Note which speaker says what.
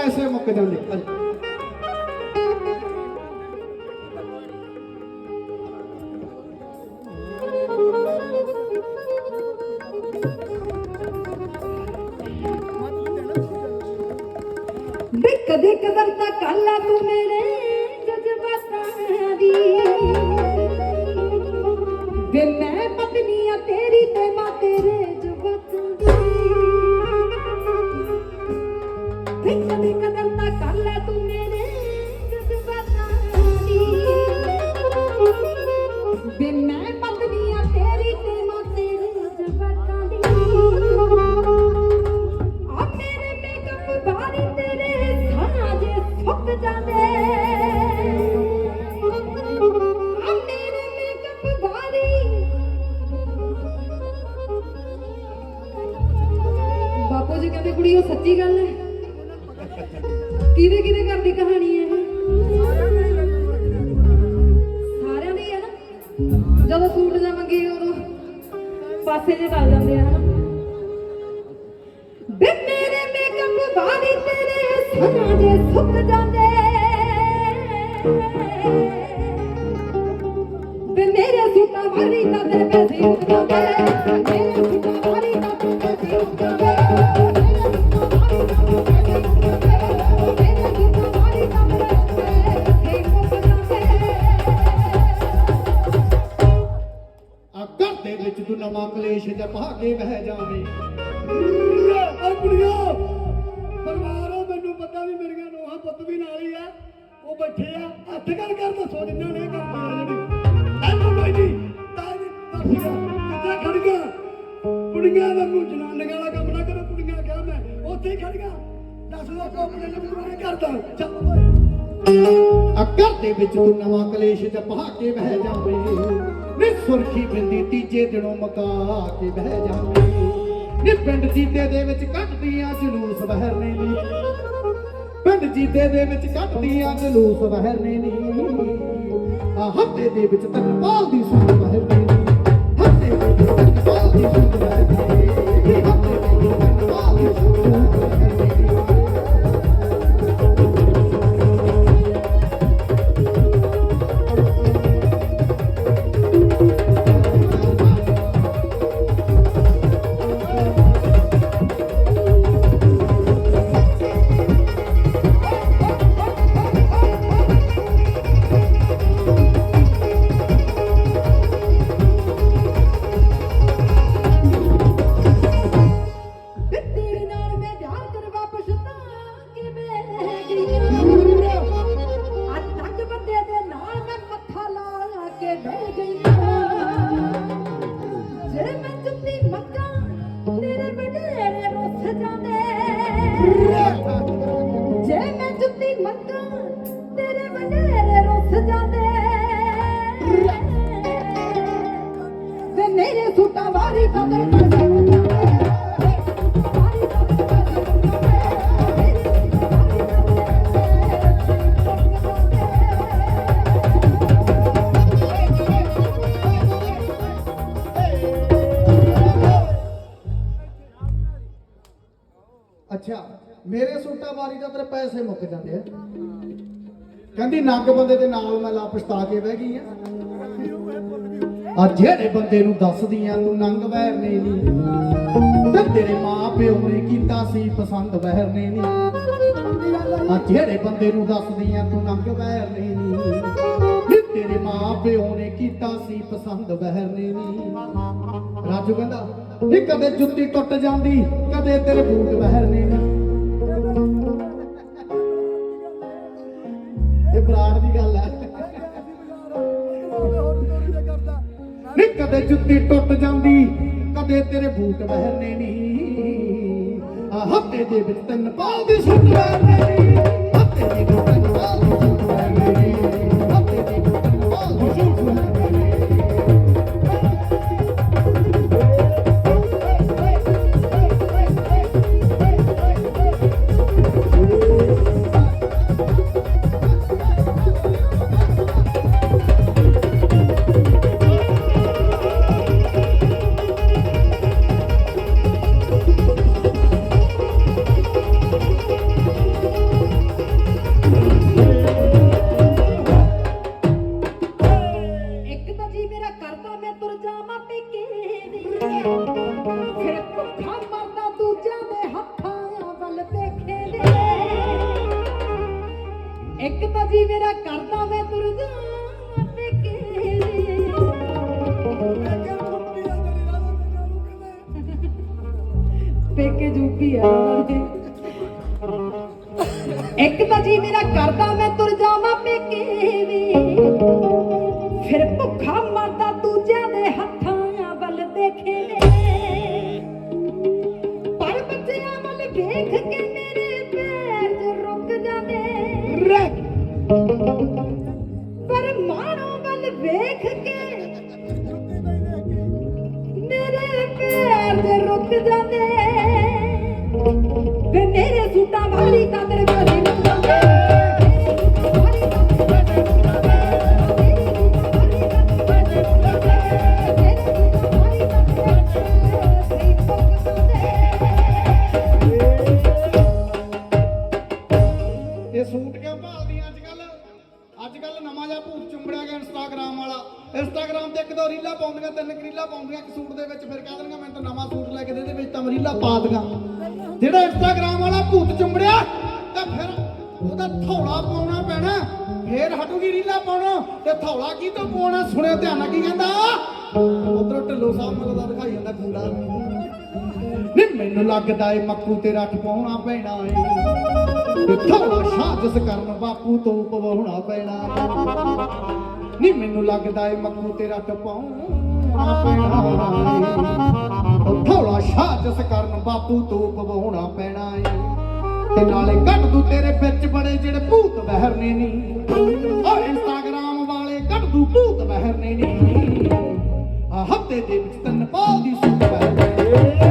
Speaker 1: ਪੈਸੇ ਮੁੱਕ ਜਾਂਦੇ ਹਾਂਜੀ।
Speaker 2: ਕਦੇ ਕਦਰ ਤਾਂ ਕਰ ਤੂੰ ਮੇਰੇ ਜਜ਼ਬਾਤਾਂ ਦੀ ਵੇ ਮੈਂ ਪਤਨੀ ਆ ਤੇਰੀ ਤੇ ਵੇ ਕਦੇ ਕਦਰ ਤਾਂ ਕਰ ਲਾ ਤੂੰ ਮੇਰੇ ਜਜ਼ਬਾਤਾਂ ਦੀ ਵੇ ਮੈਂ ਪਤਨੀ ਆ ਤੇਰੀ ਤੇ ਮਾਂ ਤੇਰੇ ਜਜ਼ਬਾਤਾਂ ਦੀ ਆ ਮੇਰੇ ਮੇਕਅਪ ਬਾਰੀ ਤੇਰੇ ਸਾਹ ਜੇ ਸੁੱਕ ਜਾਂਦੇ ਬਾਪੂ ਜੀ ਕਹਿੰਦੇ ਕੁੜੀ ਉਹ ਸੱਚੀ ਗੱਲ ਹੈ ਕਿਹਦੇ ਕਿਹਦੇ ਘਰ ਦੀ ਕਹਾਣੀ ਹੈ ਇਹ? ਸਾਰਿਆਂ ਦੀ ਹੈ ਨਾ? ਜਦੋਂ ਸੂਟ ਜਾਂ ਮੰਗੀ ਉਦੋਂ ਪਾਸੇ ਜੇ ਚੱਲ ਜਾਂਦੇ ਆ, ਹਨਾ? ਵੇ ਮੇਰੇ ਮੇਕਅਪ ਬਾਰੀ ਤੇਰੇ ਸਨਾ ਦੇ ਸੁੱਕ ਜਾਂਦੇ। ਵੇ ਮੇਰੇ ਸੂਟਾਂ ਵਾਲੀ ਤਾਂ ਤੇਰੇ ਪੈਸੇ ਉੱਡ ਜਾਂਦੇ।
Speaker 1: ਜਾਂ ਪਾ ਕੇ ਬਹਿ ਜਾਵੇਂ
Speaker 3: ਓ ਕੁੜੀਓ ਪਰਿਵਾਰ ਮੈਨੂੰ ਪਤਾ ਵੀ ਮੇਰੀਆਂ ਨੋਹਾਂ ਪੁੱਤ ਵੀ ਨਾਲ ਹੀ ਆ। ਉਹ ਬੈਠੇ ਆ। ਹੱਥ ਕਰ ਕਰ ਦੱਸੋ ਜਿੰਨਾਂ ਨੇ ਕਰਦੇ ਆ ਜਿਹੜੀ। ਐਨੂੰ ਕੋਈ ਨਹੀਂ ਤਾਂ ਦੱਸਿਆ ਕਿੱਥੇ ਖੜੀਆਂ ਕੁੜੀਆਂ ਵਾਂਗੂ ਜਨਾਨੀਆਂ ਵਾਲਾ ਕੰਮ ਨਾ ਕਰੋ ਕੁੜੀਆਂ ਕਿਹਾ ਮੈਂ ਉੱਥੇ ਹੀ ਖੜੀਆਂ ਦੱਸ ਲੋ ਕੋ ਆਪਣੇ ਨੂੰ ਮੈਂ ਕਰਦਾ। ਚੱਲ ਓਏ।
Speaker 1: ਘਰ ਦੇ ਵਿੱਚ ਤੂੰ ਨਵਾਂ ਕਲੇਸ਼ ਜਾਂ ਪਾ ਕੇ ਬਹਿ ਜਾਵੇਂ ਨੀ ਸੁਰਖੀ ਬਿੰਦੀ ਤੀਜੇ ਦਿਨੋਂ ਮਕਾ ਕੇ ਬਹਿ ਜਾਂਦੀ। ਨੀ ਪਿੰਡ ਜੀਤੇ ਦੇ ਵਿੱਚ ਕੱਢਦੀਆਂ ਜਲੂਸ ਬਹਿਰਨੇ ਨੀ। ਪਿੰਡ ਜੀਤੇ ਦੇ ਵਿੱਚ ਕੱਢਦੀਆਂ ਜਲੂਸ ਬਹਿਰਨੇ ਨੀ। ਆ ਹੱਥੇ ਦੇ ਵਿੱਚ ਤਨ ਪਾਲ ਦੀ ਸੂਟ
Speaker 2: ਜੁੱਤੀ ਮੇਰੇ ਸੂਟਾਂ ਵਾਲੀ
Speaker 1: ਦਾ ਤੇਰੇ ਪੈਸੇ ਮੁੱਕ ਜਾਂਦੇ ਆ। ਕਹਿੰਦੀ, ਨੰਗ ਬੰਦੇ ਦੇ ਨਾਲ ਮੈਂ ਲਾ ਪਛਤਾ ਕੇ ਬਹਿ ਗਈ ਆ। ਆ ਜਿਹੜੇ ਬੰਦੇ ਨੂੰ ਦੱਸਦੀਆਂ, ਤੂੰ ਨੰਗ ਵਹਿਰਨੇ ਨਹੀਂ ਤੇ ਤੇਰੇ ਮਾਂ ਪਿਓ ਨੇ ਕੀਤਾ ਸੀ ਪਸੰਦ ਵਹਿਰਨੇ ਨਹੀਂ ਆ ਜਿਹੜੇ ਬੰਦੇ ਨੂੰ ਦੱਸਦੀਆਂ, ਤੂੰ ਨੰਗ ਵਹਿਰਨੇ ਨਹੀਂ ਤੇਰੇ ਮਾਂ ਪਿਓ ਨੇ ਕੀਤਾ ਸੀ ਪਸੰਦ ਵਹਿਰਨੇ ਨਹੀਂ ਰਾਜੂ ਕਹਿੰਦਾ, ਨੀ, ਕਦੇ ਜੁੱਤੀ ਟੁੱਟ ਜਾਂਦੀ, ਕਦੇ ਤੇਰੇ ਬੂਟ ਵਹਿਰਨੇ ਨਹੀਂ ਇਹ ਬਰਾੜ ਦੀ ਗੱਲ ਹੈ। ਨੀ ਕਦੇ ਜੁੱਤੀ ਟੁੱਟ ਜਾਂਦੀ, ਕਦੇ ਤੇਰੇ ਬੂਟ ਵਹਿਰਨੇ ਨਹੀਂ ਆ ਹੱਤੇ ਦੇ ਵਿੱਚ ਤਿੰਨ ਪਾਲ ਦੀ ਸੁੱਟ ਵਹਿਰਨੇ
Speaker 2: ਇੱਕ ਤਾਂ ਜੀ ਮੇਰਾ ਕਰਦਾ ਮੈਂ ਤੁਰ ਜਾ ਪੇਕੇ ਪੇਕੇ ਜੂਪੀ ਆ ਇੱਕ ਤਾਂ ਜੀ ਮੇਰਾ ਕਰਦਾ ਮੈਂ ਤੁਰ ਜਾਵਾਂ ਪੇਕੇ ਵੀ। ਫਿਰ ਭੁੱਖਾ ਮਰਦਾ ਦੂਜਿਆਂ ਦੇ ਹੱਥਾਂ ਵੱਲ ਦੇਖੇ। ਪਰ ਬੱਚਿਆਂ ਵੱਲ ਵੇਖ ਕੇ
Speaker 1: ਕੱਲ ਨਵਾਂ ਜਿਹਾ ਭੂਤ ਚੁੰਬੜਿਆ ਗਿਆ ਇੰਸਟਾਗ੍ਰਾਮ ਵਾਲਾ। ਇੰਸਟਾਗ੍ਰਾਮ ਤੇ ਇੱਕ ਦੋ ਰੀਲਾਂ ਪਾਉਂਦੀਆਂ, ਤਿੰਨ ਕੁ ਪਾਉਂਦੀਆਂ ਇੱਕ ਸੂਟ ਦੇ ਵਿੱਚ, ਫਿਰ ਕਹਿ ਦਿੰਦੀਆਂ, ਮੈਂ ਤਾਂ ਨਵਾਂ ਸੂਟ ਲੈ ਕੇ ਦੇ ਦੇ, ਵਿੱਚ ਤਾਂ ਮੈਂ ਪਾ ਦੀਆਂ। ਜਿਹੜਾ ਇੰਸਟਾਗ੍ਰਾਮ ਵਾਲਾ ਭੂਤ ਚੁੰਬੜਿਆ, ਤਾਂ ਫਿਰ ਉਹਦਾ ਥੌਲਾ ਪਾਉਣਾ ਪੈਣਾ। ਫੇਰ ਹਟੂਗੀ ਰੀਲਾਂ ਪਾਉਣਾ। ਤੇ ਥੌਲਾ ਕੀ ਤੋਂ ਪਾਉਣਾ? ਸੁਣਿਓ ਧਿਆਨ ਨਾਲ, ਕੀ ਕਹਿੰਦਾ? ਉਧਰੋਂ ਢਿੱਲੋ ਸਾਹਿਬ ਮੈਨੂੰ ਦਿਖਾਈ ਜਾਂਦਾ ਗੁੰਡਾ ਮੈਨੂੰ ਲੱਗਦਾ ਏ ਮੱਕੂ ਤੇਰਾ ਠਪਾਉਣਾ ਪੈਣਾ ਏ। ਤੇ ਥੋੜਾ ਸਾਜ਼ਸ ਕਰਨ ਬਾਪੂ ਤੋਂ ਪਵਾਉਣਾ ਪੈਣਾ ਏ। ਮੈਨੂੰ ਲੱਗਦਾ ਏ ਮੱਕੂ ਤੇਰਾ ਟਪਾਉਣਾ ਪੈਣਾ ਏ। ਥੋੜਾ ਸਾਜ਼ਸ ਕਰਨ ਬਾਪੂ ਤੋਂ ਪਵਾਉਣਾ ਪੈਣਾ ਏ। ਤੇ ਨਾਲੇ ਕੱਢ ਦੂ ਤੇਰੇ ਵਿੱਚ ਬੜੇ ਜਿਹੜੇ ਭੂਤ ਬਹਿਰਨੇ ਨੀ ਓ ਇੰਸਟਾਗ੍ਰਾਮ ਵਾਲੇ ਕੱਢ ਦੂ ਭੂਤ ਬਹਿਰਨੇ ਨੀ ਆ ਹਫ਼ਤੇ ਦੇ ਵਿੱਚ ਤਿੰਨ ਪਾਲ ਦੀ ਸੂਟ ਬਹਿਰਨੇ